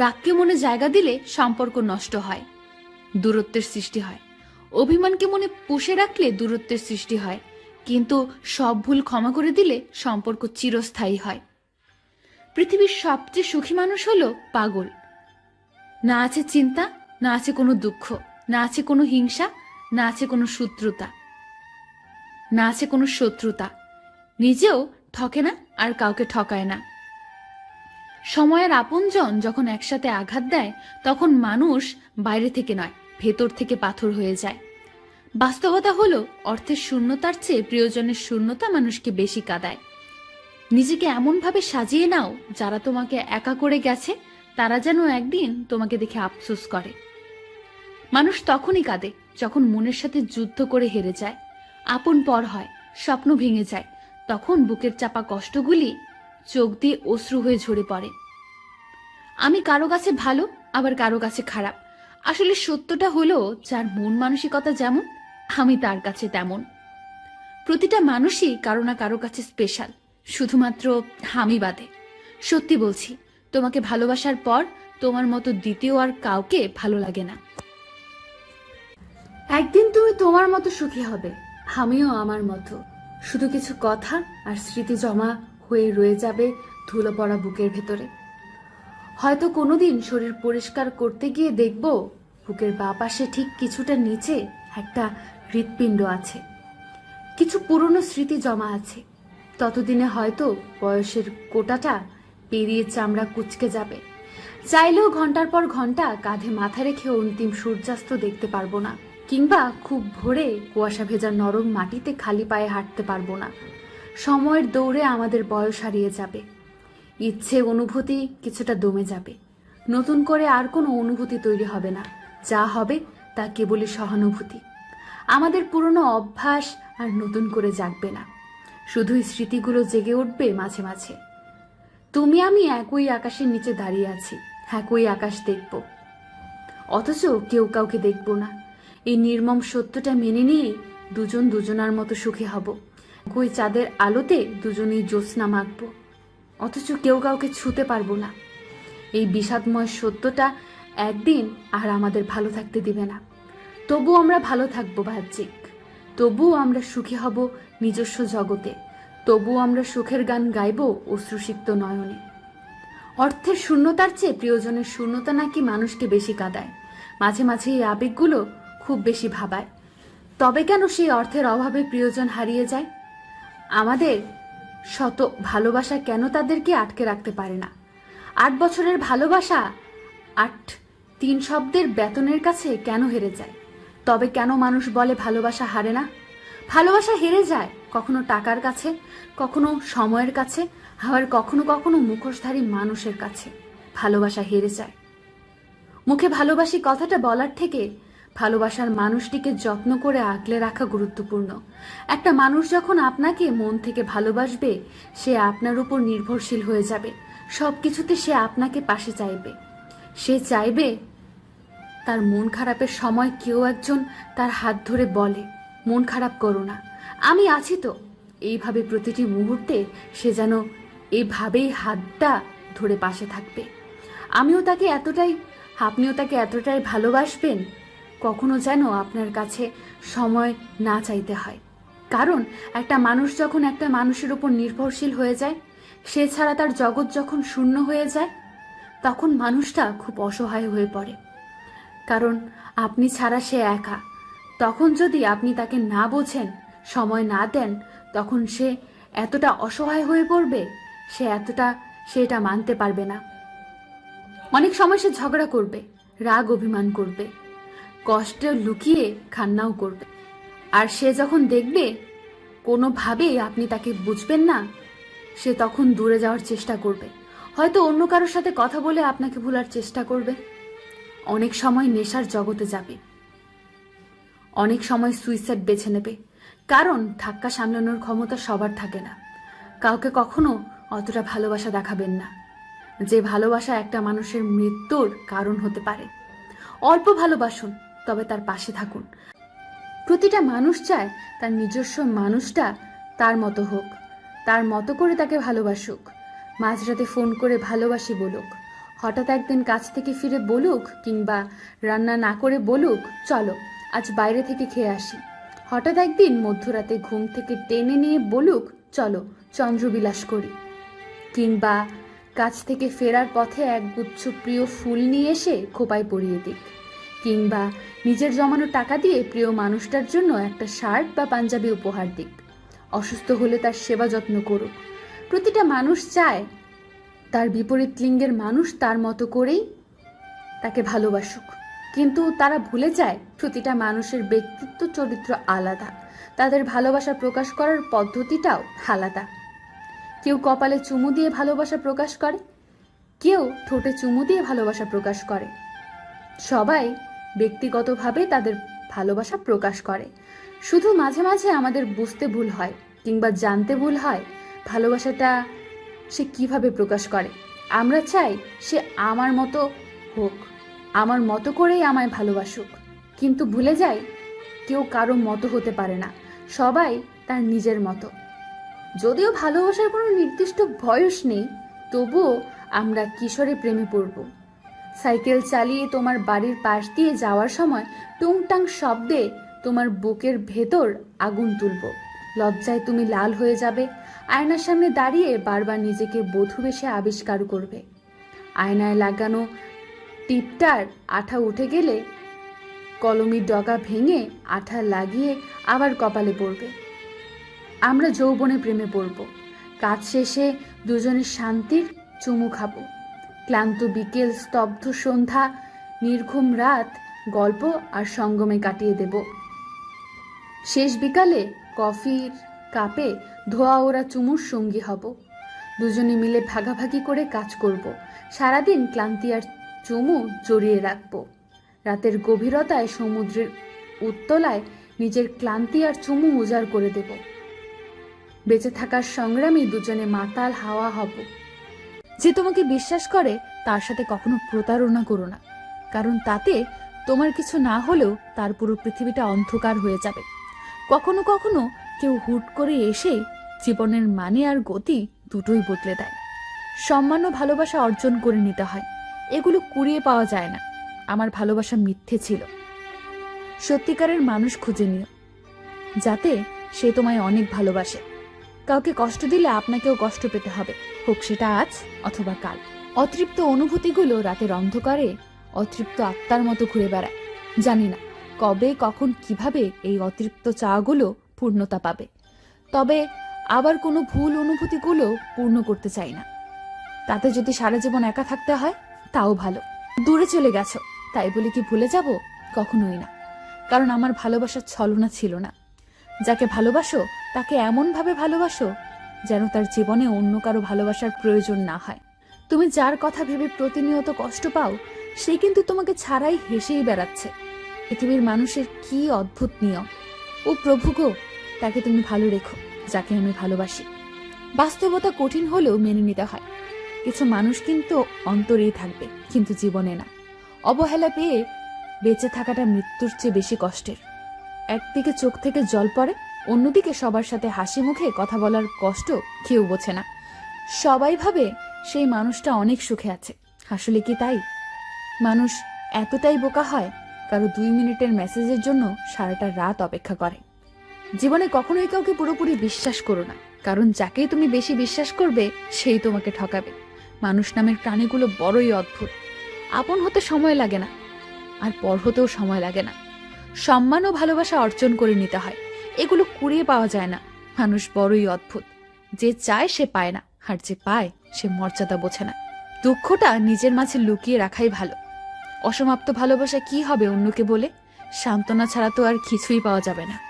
রাগকে মনে জায়গা দিলে সম্পর্ক নষ্ট হয়, দূরত্বের সৃষ্টি হয়। অভিমানকে মনে পুষে রাখলে দূরত্বের সৃষ্টি হয়, কিন্তু সব ভুল ক্ষমা করে দিলে সম্পর্ক চিরস্থায়ী হয়। পৃথিবীর সবচেয়ে সুখী মানুষ হলো পাগল। না আছে চিন্তা, না আছে কোনো দুঃখ, না আছে কোনো হিংসা, না আছে কোনো শত্রুতা, না আছে কোনো শত্রুতা। নিজেও ঠকে না আর কাউকে ঠকায় না। সময়ের আপনজন যখন একসাথে আঘাত দেয়, তখন মানুষ বাইরে থেকে নয়, ভেতর থেকে পাথর হয়ে যায়। বাস্তবতা হলো, অর্থের শূন্যতার চেয়ে প্রিয়জনের শূন্যতা মানুষকে বেশি কাঁদায়। নিজেকে এমনভাবে সাজিয়ে নাও, যারা তোমাকে একা করে গেছে, তারা যেন একদিন তোমাকে দেখে আফসোস করে। মানুষ তখনই কাঁদে, যখন মনের সাথে যুদ্ধ করে হেরে যায়। আপন পর হয়, স্বপ্ন ভেঙে যায়, তখন বুকের চাপা কষ্টগুলি চোখ দিয়ে অশ্রু হয়ে ঝরে পড়ে। আমি কারও কাছে ভালো, আবার কারও কাছে খারাপ। আসলে সত্যটা হলো, যার মন মানসিকতা যেমন, আমি তার কাছে তেমন। প্রতিটা মানুষই কারও না কারও কাছে স্পেশাল শুধুমাত্র আমি বাদে। সত্যি বলছি, তোমাকে ভালোবাসার পর তোমার মতো দ্বিতীয় আর কাউকে ভালো লাগে না। একদিন তুমি তোমার মতো সুখী হবে। আমিও আমার মতো। শুধু কিছু কথা আর স্মৃতি জমা হয়ে রয়ে যাবে ধুলো পড়া বুকের ভেতরে। হয়তো কোনোদিন শরীর পরিষ্কার করতে গিয়ে দেখব বুকের বা পাশে ঠিক কিছুটা নিচে একটা হৃৎপিণ্ড আছে। কিছু পুরনো স্মৃতি জমা আছে। ততদিনে হয়তো বয়সের কোটাটা পেরিয়ে চামড়া কুচকে যাবে। চাইলেও ঘণ্টার পর ঘণ্টা কাঁধে মাথা রেখে অন্তিম সূর্যাস্ত দেখতে পারব না, কিংবা খুব ভোরে কুয়াশা ভেজা নরম মাটিতে খালি পায়ে হাঁটতে পারব না। সময়ের দৌড়ে আমাদের বয়স হারিয়ে যাবে। ইচ্ছে, অনুভূতি কিছুটা দমে যাবে। নতুন করে আর কোনো অনুভূতি তৈরি হবে না। যা হবে তা কেবলই সহানুভূতি। আমাদের পুরনো অভ্যাস আর নতুন করে জাগবে না। শুধুই স্মৃতিগুলো জেগে উঠবে মাঝে মাঝে। তুমি, আমি একই আকাশের নিচে দাঁড়িয়ে আছি, একই আকাশ দেখব। অথচ কেউ কাউকে দেখব না। এই নির্মম সত্যটা মেনে নিয়ে দুজন দুজনার মতো সুখী হব। একই চাঁদের আলোতে দুজনেই জ্যোৎস্না মাখব। অথচ কেউ কাউকে ছুতে পারব না। এই বিষাদময় সত্যটা একদিন আর আমাদের ভালো থাকতে দিবে না। তবু আমরা ভালো থাকব, বাহ্যিক। তবুও আমরা সুখী হব নিজস্ব জগতে। তবুও আমরা সুখের গান গাইব অশ্রুসিক্ত নয়নে। অর্থের শূন্যতার চেয়ে প্রিয়জনের শূন্যতা নাকি মানুষকে বেশি কাঁদায়। মাঝে মাঝে এই আবেগগুলো খুব বেশি ভাবায়। তবে কেন সেই অর্থের অভাবে প্রিয়জন হারিয়ে যায়? আমাদের শত ভালোবাসা কেন তাদেরকে আটকে রাখতে পারে না? আট বছরের ভালোবাসা আট, তিন শব্দের বেতনের কাছে কেন হেরে যায়? তবে কেন মানুষ বলে ভালোবাসা হারে না? ভালোবাসা হেরে যায় কখনো টাকার কাছে, কখনো সময়ের কাছে, আবার কখনো কখনো মুখোশধারী মানুষের কাছে। ভালোবাসা হেরে যায়। মুখে ভালোবাসি কথাটা বলার থেকে ভালোবাসার মানুষটিকে যত্ন করে আগলে রাখা গুরুত্বপূর্ণ। একটা মানুষ যখন আপনাকে মন থেকে ভালোবাসবে, সে আপনার উপর নির্ভরশীল হয়ে যাবে। সব কিছুতে সে আপনাকে পাশে চাইবে। সে চাইবে তার মন খারাপের সময় কেউ একজন তার হাত ধরে বলে, মন খারাপ করো না। আমি আছি তো। এইভাবে প্রতিটি মুহূর্তে সে যেন এইভাবেই হাতটা ধরে পাশে থাকবে। আমিও তাকে এতটাই, আপনিও তাকে এতটাই ভালোবাসবেন কখনো যেন আপনার কাছে সময় না চাইতে হয়। কারণ একটা মানুষ যখন একটা মানুষের উপর নির্ভরশীল হয়ে যায়, সে ছাড়া তার জগৎ যখন শূন্য হয়ে যায়, তখন মানুষটা খুব অসহায় হয়ে পড়ে। কারণ আপনি ছাড়া সে একা। তখন যদি আপনি তাকে না বোঝেন, সময় না দেন, তখন সে এতটা অসহায় হয়ে পড়বে, সে এতটা, সে এটা মানতে পারবে না। অনেক সময় সে ঝগড়া করবে, রাগ অভিমান করবে। কষ্টে লুকিয়ে খান্নাও করবে। আর সে যখন দেখবে, কোনোভাবেই আপনি তাকে বুঝবেন না, সে তখন দূরে যাওয়ার চেষ্টা করবে। হয়তো অন্য কারোর সাথে কথা বলে আপনাকে ভুলার চেষ্টা করবে। অনেক সময় নেশার জগতে যাবে। অনেক সময় সুইসাইড বেছে নেবে। কারণ ধাক্কা সামলানোর ক্ষমতা সবার থাকে না। কাউকে কখনো অতটা ভালোবাসা দেখাবেন না। যে ভালোবাসা একটা মানুষের মৃত্যুর কারণ হতে পারে। অল্প ভালোবাসুন তবে তার পাশে থাকুন। প্রতিটা মানুষ চায় তার নিজস্ব মানুষটা তার মতো হোক, তার মতো করে তাকে ভালোবাসুক, মাঝরাতে ফোন করে ভালোবাসি বলুক, হঠাৎ একদিন কাজ থেকে ফিরে বলুক কিংবা রান্না না করে বলুক, চলো, আজ বাইরে থেকে খেয়ে আসি। হঠাৎ একদিন মধ্যরাতে ঘুম থেকে টেনে নিয়ে বলুক, চলো, চন্দ্রবিলাস করি। কিংবা কাজ থেকে ফেরার পথে এক গুচ্ছ প্রিয় ফুল নিয়ে এসে খোপায় পরিয়ে দিক। কিংবা নিজের জমানো টাকা দিয়ে প্রিয় মানুষটার জন্য একটা শার্ট বা পাঞ্জাবি উপহার দিক। অসুস্থ হলে তার সেবা যত্ন করুক। প্রতিটা মানুষ চায় তার বিপরীত লিঙ্গের মানুষ তার মতো করেই তাকে ভালোবাসুক। কিন্তু তারা ভুলে যায় প্রতিটা মানুষের ব্যক্তিত্ব চরিত্র আলাদা। তাদের ভালোবাসা প্রকাশ করার পদ্ধতিটাও আলাদা। কেউ কপালে চুমু দিয়ে ভালোবাসা প্রকাশ করে, কেউ ঠোঁটে চুমু দিয়ে ভালোবাসা প্রকাশ করে। সবাই ব্যক্তিগতভাবে তাদের ভালোবাসা প্রকাশ করে। শুধু মাঝে মাঝে আমাদের বুঝতে ভুল হয় কিংবা জানতে ভুল হয় ভালোবাসাটা সে কীভাবে প্রকাশ করে। আমরা চাই সে আমার মতো হোক, আমার মতো করেই আমায় ভালোবাসুক। কিন্তু ভুলে যাই, কেউ কারও মতো হতে পারে না। সবাই তার নিজের মতো। যদিও ভালোবাসার কোনো নির্দিষ্ট বয়স নেই, তবুও আমরা কিশোরে প্রেমে পড়ব। সাইকেল চালিয়ে তোমার বাড়ির পাশ দিয়ে যাওয়ার সময় টুংটাং শব্দে তোমার বুকের ভেতর আগুন তুলব। লজ্জায় তুমি লাল হয়ে যাবে। আয়নার সামনে দাঁড়িয়ে বারবার নিজেকে বধূ বেশে আবিষ্কার করবে। আয়নায় লাগানো টিপটার আঠা উঠে গেলে কলমির ডগা ভেঙে আঠা লাগিয়ে আবার কপালে পড়বে। আমরা যৌবনে প্রেমে পড়ব। কাজ শেষে দুজনে শান্তির চুমু খাব। ক্লান্ত বিকেল, স্তব্ধ সন্ধ্যা, নির্ঘুম রাত, গল্প আর সঙ্গমে কাটিয়ে দেব। শেষ বিকালে কফির কাপে ধোয়া ওরা চুমুর সঙ্গী হব। দুজনে মিলে ভাগাভাগি করে কাজ করব। সারাদিন ক্লান্তি আর চুমু জড়িয়ে রাখব। রাতের গভীরতায় সমুদ্রের উত্তলায় নিজের ক্লান্তি আর চুমু উজাড় করে দেব। বেঁচে থাকার সংগ্রামী দুজনে মাতাল হাওয়া হব। যে তোমাকে বিশ্বাস করে, তার সাথে কখনো প্রতারণা করো না। কারণ তাতে তোমার কিছু না হলেও তার পুরো পৃথিবীটা অন্ধকার হয়ে যাবে। কখনো কখনো কেউ হুট করে এসে জীবনের মানে আর গতি দুটোই বদলে দেয়। সম্মান ও ভালোবাসা অর্জন করে নিতে হয়। এগুলো কুড়িয়ে পাওয়া যায় না। আমার ভালোবাসা মিথ্যে ছিল। সত্যিকারের মানুষ খুঁজে নিও। যাতে সে তোমায় অনেক ভালোবাসে। কাউকে কষ্ট দিলে আপনাকেও কষ্ট পেতে হবে। হোক সেটা আজ অথবা কাল। অতৃপ্ত অনুভূতিগুলো রাতের অন্ধকারে অতৃপ্ত আত্মার মতো ঘুরে বেড়ায়। জানি না কবে, কখন, কীভাবে এই অতৃপ্ত চাগুলো পূর্ণতা পাবে। তবে আবার কোনো ভুল অনুভূতিগুলো পূর্ণ করতে চাই না। তাতে যদি সারা জীবন একা থাকতে হয়, তাও ভালো। দূরে চলে গেছো, তাই বলে কি ভুলে যাব? কখনোই না। কারণ আমার ভালোবাসার ছলনা ছিল না। যাকে ভালোবাসো তাকে এমনভাবে ভালোবাসো যেন তার জীবনে অন্য কারও ভালোবাসার প্রয়োজন না হয়। তুমি যার কথা ভেবে প্রতিনিয়ত কষ্ট পাও, সে কিন্তু তোমাকে ছাড়াই হেসেই বেড়াচ্ছে। পৃথিবীর মানুষের কি অদ্ভুত নিয়ম। ও প্রভু গো, তাকে তুমি ভালো রেখো, যাকে আমি ভালোবাসি। বাস্তবতা কঠিন হলেও মেনে নিতে হয়। কিছু মানুষ কিন্তু অন্তরেই থাকবে, কিন্তু জীবনে না। অবহেলা পেয়ে বেঁচে থাকাটা মৃত্যুর চেয়ে বেশি কষ্টের। একদিকে চোখ থেকে জল পড়ে অন্যদিকে সবার সাথে হাসি মুখে কথা বলার কষ্ট কেউ বোঝে না। সবাই ভাবে সেই মানুষটা অনেক সুখে আছে। আসলে কি তাই? মানুষ এতটাই বোকা হয়, কারও দুই মিনিটের মেসেজের জন্য সারাটা রাত অপেক্ষা করে। জীবনে কখনোই কাউকে পুরোপুরি বিশ্বাস করো না, কারণ যাকেই তুমি বেশি বিশ্বাস করবে, সেই তোমাকে ঠকাবে। মানুষ নামের প্রাণীগুলো বড়ই অদ্ভুত। আপন হতে সময় লাগে না, আর পর হতেও সময় লাগে না। সম্মান ও ভালোবাসা অর্জন করে নিতে হয়। এগুলো কুড়িয়ে পাওয়া যায় না। মানুষ বড়ই অদ্ভুত। যে চায় সে পায় না, আর যে পায় সে মর্যাদা বোঝে না। দুঃখটা নিজের মাঝে লুকিয়ে রাখাই ভালো। অসমাপ্ত ভালোবাসা কি হবে অন্যকে বলে? সান্ত্বনা ছাড়া তো আর কিছুই পাওয়া যাবে না।